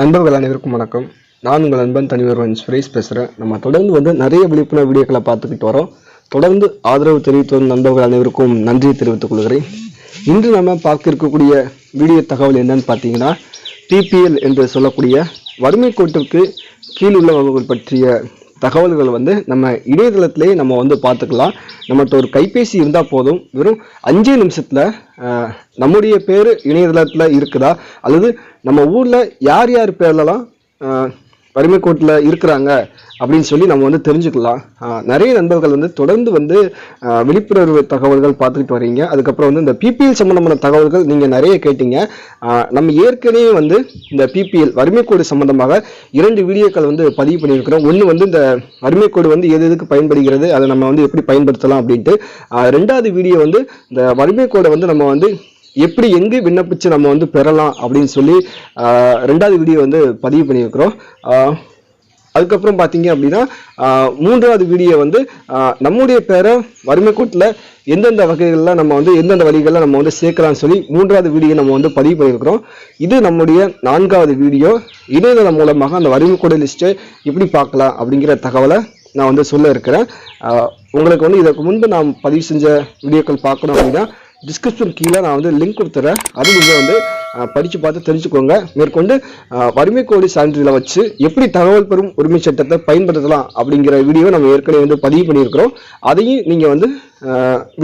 நண்பர்கள் அனைவருக்கும் வணக்கம். நான் உங்கள் நண்பன் தனிவர்வன் சுரேஷ் பேசுகிறேன் நம்ம தொடர்ந்து வந்து நிறைய விழிப்புணர்வு வீடியோக்களை பார்த்துக்கிட்டு வரோம். தொடர்ந்து ஆதரவு தெரிவித்து வரும் நண்பர்கள் அனைவருக்கும் நன்றியை தெரிவித்துக் கொள்கிறேன். இன்று நம்ம பார்க்க இருக்கக்கூடிய வீடியோ தகவல் என்னன்னு பார்த்தீங்கன்னா டிபிஎல் என்று சொல்லக்கூடிய வறுமை கோட்டிற்கு கீழ் உள்ளவர்கள் பற்றிய தகவல்கள் வந்து நம்ம இணையதளத்திலே நம்ம வந்து பார்த்துக்கலாம். நம்மகிட்ட ஒரு கைபேசி இருந்தால் போதும். வெறும் அஞ்சே நிமிஷத்தில் நம்முடைய பேர் இணையதளத்தில் இருக்குதா? அல்லது நம்ம ஊரில் யார் யார் பேர்லலாம் வறுமை கோட்டில் இருக்கிறாங்க அப்படின்னு சொல்லி நம்ம வந்து தெரிஞ்சுக்கலாம். நிறைய நண்பர்கள் வந்து தொடர்ந்து வந்து விழிப்புணர்வு தகவல்கள் பார்த்துக்கிட்டு வரீங்க அதுக்கப்புறம் வந்து இந்த பிபிஎல் சம்மந்தமான தகவல்கள் நீங்கள் நிறைய கேட்டீங்க. நம்ம ஏற்கனவே வந்து இந்த பிபிஎல் வறுமை கோடு சம்மந்தமாக இரண்டு வீடியோக்கள் வந்து பதிவு பண்ணியிருக்கிறோம். ஒன்று வந்து இந்த வறுமை கோடு வந்து எது எதுக்கு பயன்படுகிறது அதை நம்ம வந்து எப்படி பயன்படுத்தலாம் அப்படின்ட்டு ரெண்டாவது வீடியோ வந்து இந்த வறுமை கோடை வந்து நம்ம வந்து எப்படி எங்கே விண்ணப்பிச்சு நம்ம வந்து பெறலாம் அப்படின்னு சொல்லி ரெண்டாவது வீடியோ வந்து பதிவு பண்ணியிருக்கிறோம். அதுக்கப்புறம் பார்த்தீங்க அப்படின்னா மூன்றாவது வீடியோ வந்து நம்முடைய பேரை வறுமை கூட்டில் எந்தெந்த வகைகளில் நம்ம வந்து எந்தெந்த வழிகளில் நம்ம வந்து சேர்க்கலாம்னு சொல்லி மூன்றாவது வீடியோ நம்ம வந்து பதிவு பண்ணியிருக்கிறோம். இது நம்முடைய நான்காவது வீடியோ இணையதளம் மூலமாக அந்த வறுமை கூட லிஸ்ட்டை எப்படி பார்க்கலாம் அப்படிங்கிற தகவலை நான் வந்து சொல்ல இருக்கிறேன். உங்களுக்கு வந்து இதற்கு முன்பு நான் பதிவு செஞ்ச வீடியோக்கள் பார்க்கணும் அப்படின்னா டிஸ்கிரிப்ஷன் கீழே நான் வந்து லிங்க் கொடுத்துறேன். அது நீங்கள் வந்து படித்து பார்த்து தெரிஞ்சுக்கோங்க. மேற்கொண்டு வறுமை கோடி சான்றிதழை வச்சு எப்படி தகவல் பெறும் உரிமை சட்டத்தை பயன்படுத்தலாம் அப்படிங்கிற வீடியோ நம்ம ஏற்கனவே வந்து பதிவு பண்ணியிருக்கிறோம். அதையும் நீங்கள் வந்து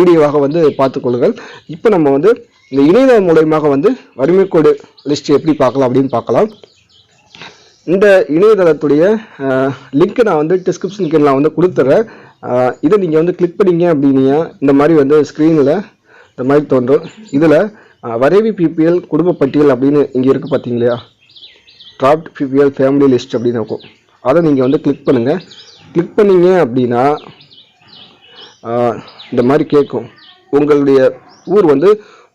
வீடியோவாக வந்து பார்த்துக்கொள்ளுங்கள் இப்போ நம்ம வந்து இந்த இணையதளம் மூலயமாக வந்து வறுமை கோடு லிஸ்ட் எப்படி பார்க்கலாம் அப்படின்னு பார்க்கலாம். இந்த இணையதளத்துடைய லிங்க்கை நான் வந்து டிஸ்கிரிப்ஷன் கீழே நான் வந்து கொடுத்துட்றேன் இதை நீங்கள் வந்து கிளிக் பண்ணீங்க அப்படின்னீங்க இந்த மாதிரி வந்து ஸ்க்ரீனில் இந்த மாதிரி தோன்றும் இதில் வரைவி பிபிஎல் குடும்ப பட்டியல் அப்படின்னு இங்கே இருக்குது பார்த்தீங்களா டிராப்ட் பிபிஎல் ஃபேமிலி லிஸ்ட் அப்படின்னு இருக்கும். அதை நீங்கள் வந்து கிளிக் பண்ணுங்கள் கிளிக் பண்ணிங்க அப்படின்னா இந்த மாதிரி கேட்கும். உங்களுடைய ஊர் வந்து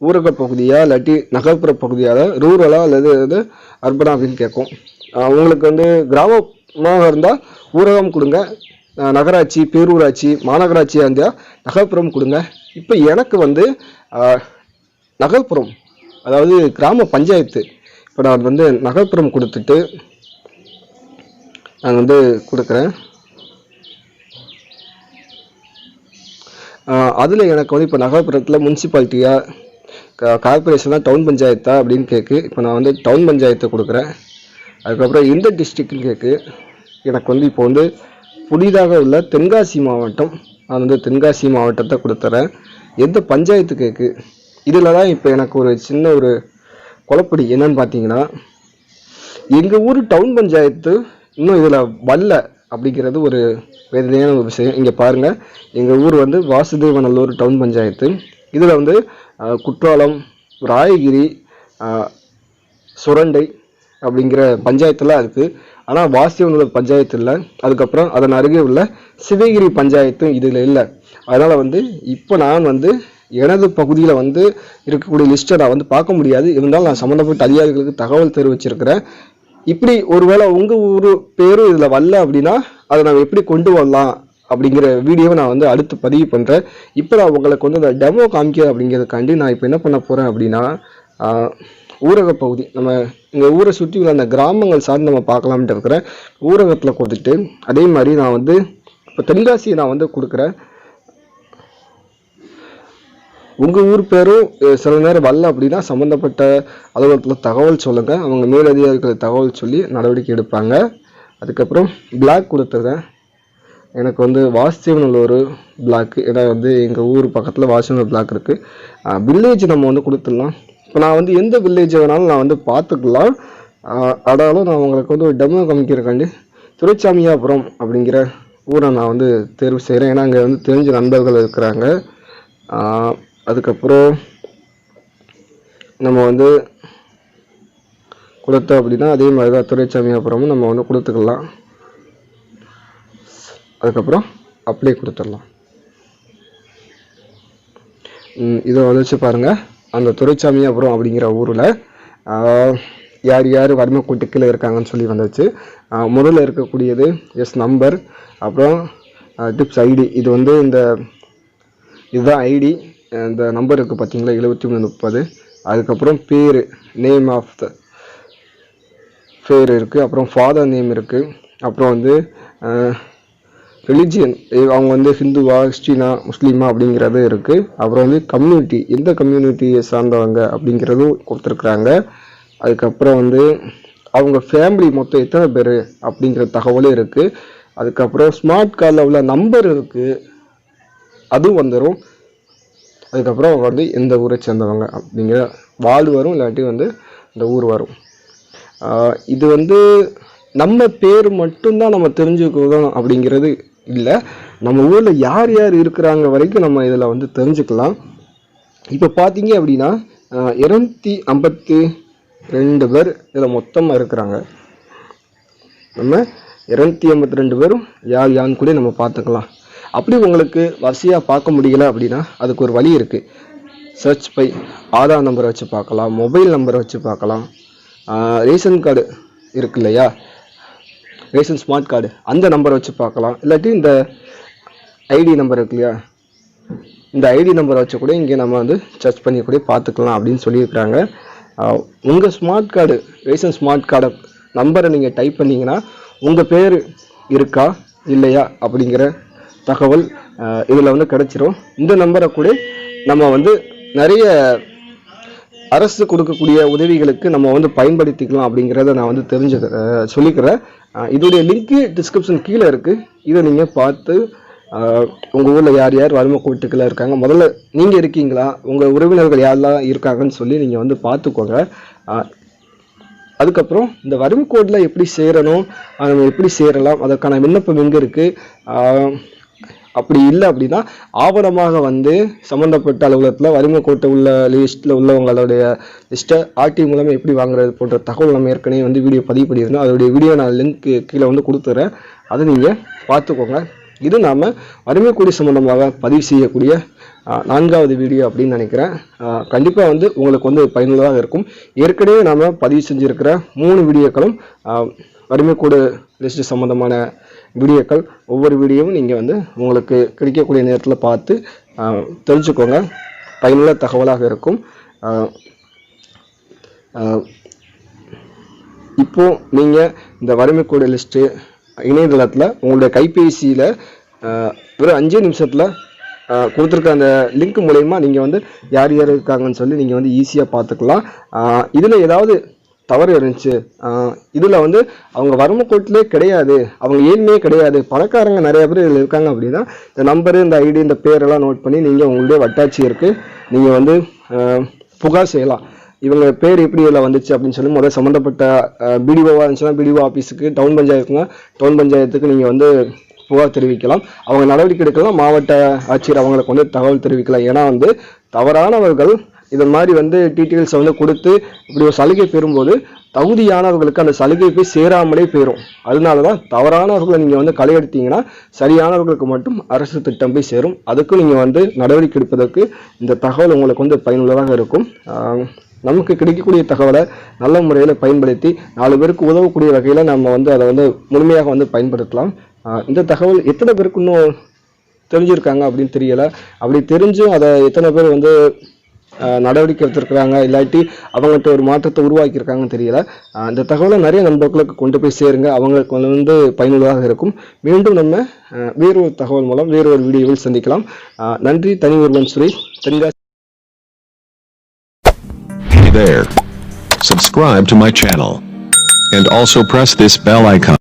ஊரக பகுதியாக இல்லாட்டி நகர்ப்புற பகுதியாக ரூரலாக அல்லது வந்து அர்பனா அப்படின்னு கேட்கும். உங்களுக்கு வந்து கிராமமாக இருந்தால் ஊரகம் கொடுங்க. நகராட்சி பேரூராட்சி மாநகராட்சியாக இருந்தால் நகர்ப்புறம் கொடுங்க. இப்போ எனக்கு வந்து நகர்ப்புறம் அதாவது கிராம பஞ்சாயத்து இப்போ நான் வந்து நகர்ப்புறம் கொடுத்துட்டு நான் வந்து கொடுக்குறேன். அதில் எனக்கு வந்து இப்போ நகர்ப்புறத்தில் முன்சிபாலிட்டியாக கார்பரேஷனாக டவுன் பஞ்சாயத்தா அப்படின்னு கேட்கு இப்போ நான் வந்து டவுன் பஞ்சாயத்தை கொடுக்குறேன். அதுக்கப்புறம் எந்த டிஸ்ட்ரிக்ட்னு கேட்கு எனக்கு வந்து இப்போ வந்து புதிதாக உள்ள தென்காசி மாவட்டம். நான் வந்து தென்காசி மாவட்டத்தை கொடுத்துறேன். எந்த பஞ்சாயத்து கேக்கு? இதில் தான் இப்போ எனக்கு ஒரு சின்ன ஒரு குழப்படி. என்னன்னு பார்த்தீங்கன்னா எங்கள் ஊர் டவுன் பஞ்சாயத்து இன்னும் இதில் வரல அப்படிங்கிறது ஒரு வேதனையான ஒரு விஷயம். இங்கே பாருங்கள் எங்கள் ஊர் வந்து வாசுதேவநல்லூர் டவுன் பஞ்சாயத்து. இதில் வந்து குற்றாலம் ராயகிரி சுரண்டை அப்படிங்கிற பஞ்சாயத்துலாம் இருக்குது ஆனால் வாசுதேவநல்லூர் பஞ்சாயத்து இல்லை. அதுக்கப்புறம் அதன் அருகே உள்ள சிவகிரி பஞ்சாயத்தும் இதில் இல்லை. அதனால் வந்து இப்போ நான் வந்து எனது பகுதியில் வந்து இருக்கக்கூடிய லிஸ்ட்டை நான் வந்து பார்க்க முடியாது. இருந்தாலும் நான் சம்மந்தப்பட்ட அதிகாரிகளுக்கு தகவல் தெரிவிச்சிருக்கிறேன். இப்படி ஒருவேளை உங்கள் ஊர் பேரும் இதில் வரல அப்படின்னா அதை நான் எப்படி கொண்டு வரலாம் அப்படிங்கிற வீடியோவை நான் வந்து அடுத்து பதிவு பண்ணுறேன் இப்போ நான் உங்களுக்கு வந்து அந்த டெமோ காமிக்க அப்படிங்கிறதுக்காண்டி நான் இப்போ என்ன பண்ண போகிறேன் அப்படின்னா ஊரக பகுதி நம்ம எங்கள் ஊரை சுற்றி உள்ள அந்த கிராமங்கள் சார்ந்து நம்ம பார்க்கலாம்ட்டு இருக்கிறேன் ஊரகத்தில் கொடுத்துட்டு அதே மாதிரி நான் வந்து இப்போ தென்காசியை நான் வந்து கொடுக்குறேன். உங்கள் ஊர் பேரும் சில நேரம் வரல அப்படின்னா சம்மந்தப்பட்ட அலுவலகத்தில் தகவல் சொல்லுங்கள் அவங்க மேலதிகாரிகள் தகவல் சொல்லி நடவடிக்கை எடுப்பாங்க. அதுக்கப்புறம் பிளாக் கொடுத்துருக்கேன் எனக்கு வந்து வாசுதேவனல்லூர் பிளாக் ஏன்னா வந்து எங்கள் ஊர் பக்கத்தில் வாசுதேவனூர் பிளாக் இருக்குது வில்லேஜ் நம்ம வந்து கொடுத்துடலாம். இப்போ நான் வந்து எந்த வில்லேஜ் வேணாலும் நான் வந்து பார்த்துக்கலாம் ஆஹ், ஆனாலும் நான் உங்களுக்கு வந்து ஒரு டெமோ காமிக்கிறக்காண்டி துரைச்சாமியாபுரம் அப்படிங்கிற ஊரை நான் வந்து தேர்வு செய்கிறேன் ஏன்னா அங்கே வந்து தெரிஞ்ச நண்பர்கள் இருக்கிறாங்க. அதுக்கப்புறம் நம்ம வந்து கொடுத்தோம் அப்படின்னா அதே மாதிரி தான் துரைச்சாமியாபுரமும் நம்ம வந்து கொடுத்துக்கலாம். அதுக்கப்புறம் அப்ளை கொடுத்துடலாம். இதை வந்துச்சு பாருங்கள் அந்த துறைச்சாமியாபுரம் அப்படிங்கிற ஊரில் யார் யார் வறுமை கூட்டுக்கில் இருக்காங்கன்னு சொல்லி வந்துச்சு முதல்ல இருக்கக்கூடியது எஸ் நம்பர் அப்புறம் டிப்ஸ் ஐடி. இது வந்து இந்த இதுதான் ஐடி. இந்த நம்பர் இருக்குது பார்த்தீங்களா எழுபத்தி மூணு முப்பது. அதுக்கப்புறம் பேர் நேம் ஆஃப் த பேர் இருக்குது அப்புறம் ஃபாதர் நேம் இருக்குது அப்புறம் வந்து ரிலிஜியன் அவங்க வந்து ஹிந்துவா கிறிஸ்டினா முஸ்லீமா அப்படிங்கிறது இருக்குது அப்புறம் வந்து கம்யூனிட்டி எந்த கம்யூனிட்டியை சார்ந்தவங்க அப்படிங்கிறதும் கொடுத்துருக்குறாங்க. அதுக்கப்புறம் வந்து அவங்க ஃபேமிலி மொத்தம் எத்தனை பேர் அப்படிங்கிற தகவலும் இருக்குது அதுக்கப்புறம் ஸ்மார்ட் கார்டில் உள்ள நம்பர் இருக்குது அதுவும் வந்துடும் அதுக்கப்புறம் அவங்க வந்து எந்த ஊரை சேர்ந்தவங்க அப்படிங்கிற வார்டு வரும் இல்லாட்டி வந்து இந்த ஊர் வரும். இது வந்து நம்ம பேர் மட்டும்தான் நம்ம தெரிஞ்சுக்கணும் அப்படிங்கிறது இல்லை நம்ம ஊரில் யார் யார் இருக்கிறாங்க வரைக்கும் நம்ம இதில் வந்து தெரிஞ்சுக்கலாம். இப்போ பார்த்தீங்க அப்படின்னா இரநூத்தி ஐம்பத்தி ரெண்டு பேர் இதில் மொத்தமாக இருக்கிறாங்க. நம்ம இரநூத்தி ஐம்பத்தி ரெண்டு பேரும் யார் யாருன்னு கூட நம்ம பார்த்துக்கலாம் அப்படி உங்களுக்கு வரிசையாக பார்க்க முடியல அப்படின்னா அதுக்கு ஒரு வழி இருக்குது சர்ச் பை ஆதார் நம்பரை வச்சு பார்க்கலாம் மொபைல் நம்பரை வச்சு பார்க்கலாம். ஆஹ் ரேஷன் கார்டு இருக்கு இல்லையா? ரேஷன் ஸ்மார்ட் கார்டு அந்த நம்பரை வச்சு பார்க்கலாம். இல்லாட்டி இந்த ஐடி நம்பர் இருக்கு இல்லையா? இந்த ஐடி நம்பரை வச்சு கூட இங்கே நம்ம வந்து சர்ச் பண்ணி கூட பார்த்துக்கலாம் அப்படின்னு சொல்லியிருக்கிறாங்க. உங்கள் ஸ்மார்ட் கார்டு ரேஷன் ஸ்மார்ட் கார்டை நம்பரை நீங்கள் டைப் பண்ணீங்கன்னா உங்கள் பேர் இருக்கா இல்லையா அப்படிங்கிற தகவல் இதில் வந்து கிடச்சிரும். இந்த நம்பரை கூட நம்ம வந்து நிறைய அரசு கொடுக்கக்கூடிய உதவிகளுக்கு நம்ம வந்து பயன்படுத்திக்கலாம் அப்படிங்கிறத நான் வந்து தெரிஞ்சு சொல்லிக்கிறேன். இதோடைய லிங்க்கு டிஸ்கிரிப்ஷன் கீழே இருக்குது இதை நீங்கள் பார்த்து உங்கள் ஊரில் யார் யார் வறுமை கூட்டுக்களில் இருக்காங்க முதல்ல நீங்கள் இருக்கீங்களா உங்கள் உறவினர்கள் யாரெல்லாம் இருக்காங்கன்னு சொல்லி நீங்கள் வந்து பார்த்துக்கோங்க. அதுக்கப்புறம் இந்த வறுமை கோட்டில் எப்படி சேரணும் நம்ம எப்படி சேரலாம் அதற்கான விண்ணப்பம் எங்கே இருக்குது அப்படி இல்லை அப்படின்னா ஆவணமாக வந்து சம்மந்தப்பட்ட அலுவலகத்தில் வறுமை கோட்டை உள்ள லிஸ்ட்டில் உள்ளவங்களுடைய லிஸ்ட்டை ஆர்டி மூலமாக எப்படி வாங்குறது போன்ற தகவல் நம்ம ஏற்கனவே வந்து வீடியோ பதிவு பண்ணியிருந்தோம் அதோடைய வீடியோ நான் லிங்க் கீழே வந்து கொடுத்துறேன். அதை நீங்கள் பார்த்துக்கோங்க. இது நாம் வறுமை கோடி சம்மந்தமாக பதிவு செய்யக்கூடிய நான்காவது வீடியோ அப்படின்னு நினைக்கிறேன். கண்டிப்பாக வந்து உங்களுக்கு வந்து பயனுள்ளதாக இருக்கும். ஏற்கனவே நாம் பதிவு செஞ்சுருக்கிற மூணு வீடியோக்களும் வறுமை கூடு லிஸ்ட் சம்மந்தமான வீடியோக்கள் ஒவ்வொரு வீடியோவும் நீங்கள் வந்து உங்களுக்கு கிடைக்கக்கூடிய நேரத்தில் பார்த்து தெரிஞ்சுக்கோங்க. பயனுள்ள தகவலாக இருக்கும். இப்போது இப்போ நீங்கள் இந்த வறுமை கோடு லிஸ்ட்டு இணையதளத்தில் உங்களுடைய கைபேசியில் வெறும் அஞ்சே நிமிஷத்தில் கொடுத்துருக்க அந்த லிங்க் மூலயமா நீங்கள் வந்து யார் யார் இருக்காங்கன்னு சொல்லி நீங்கள் வந்து ஈஸியாக பார்த்துக்கலாம். இதில் ஏதாவது தவறு இருந்துச்சு. இதில் வந்து அவங்க வறுமை கோட்டிலே கிடையாது. அவங்க ஏழ்மையே கிடையாது. பணக்காரங்க நிறைய பேர் இதில் இருக்காங்க அப்படின்னா இந்த நம்பரு இந்த ஐடி இந்த பேரெல்லாம் நோட் பண்ணி நீங்கள் உங்களுடைய வட்டாட்சியருக்கு நீங்கள் வந்து புகார் செய்யலாம். இவங்க பேர் எப்படி இதில் வந்துச்சு அப்படின்னு சொல்லி முதல்ல சம்மந்தப்பட்ட பிடிஓவாக இருந்துச்சுன்னா பிடிஓ ஆஃபீஸுக்கு டவுன் பஞ்சாயத்துங்க டவுன் பஞ்சாயத்துக்கு நீங்கள் வந்து புகார் தெரிவிக்கலாம். அவங்க நடவடிக்கை எடுக்கலாம். மாவட்ட ஆட்சியர் அவங்களுக்கு வந்து தகவல் தெரிவிக்கலாம். ஏன்னா வந்து தவறானவர்கள் இது மாதிரி வந்து டீட்டெயில்ஸை வந்து கொடுத்து இப்படி ஒரு சலுகை பெறும்போது தகுதியானவர்களுக்கு அந்த சலுகை போய் சேராமலே போயிடும் அதனால தான் தவறானவர்களை நீங்கள் வந்து களையெடுத்தீங்கன்னா சரியானவர்களுக்கு மட்டும் அரசு திட்டம் போய் சேரும். அதுக்கும் நீங்கள் வந்து நடவடிக்கை எடுப்பதற்கு இந்த தகவல் உங்களுக்கு வந்து பயனுள்ளதாக இருக்கும். நமக்கு கிடைக்கக்கூடிய தகவலை நல்ல முறையில் பயன்படுத்தி நாலு பேருக்கு உதவக்கூடிய வகையில் நம்ம வந்து அதை வந்து முழுமையாக வந்து பயன்படுத்தலாம். இந்த தகவல் எத்தனை பேருக்கு இன்னும் தெரிஞ்சிருக்காங்க அப்படின்னு தெரியலை. அப்படி தெரிஞ்சும் அதை எத்தனை பேர் வந்து நடவடிக்கை எடுத்திருக்கிறாங்க. இல்லாட்டி அவங்கள்ட்ட ஒரு மாற்றத்தை உருவாக்கியிருக்காங்கன்னு தெரியல. அந்த தகவலை நிறைய நண்பர்களுக்கு கொண்டு போய் சேருங்க. அவங்களுக்கு வந்து பயனுள்ளதாக இருக்கும். மீண்டும் நம்ம வேறொரு தகவல் மூலம் வேறொரு வீடியோவில் சந்திக்கலாம். நன்றி. தனி ஒருவன் சுரே Tenkasi there. Subscribe to my channel. And also press this bell icon.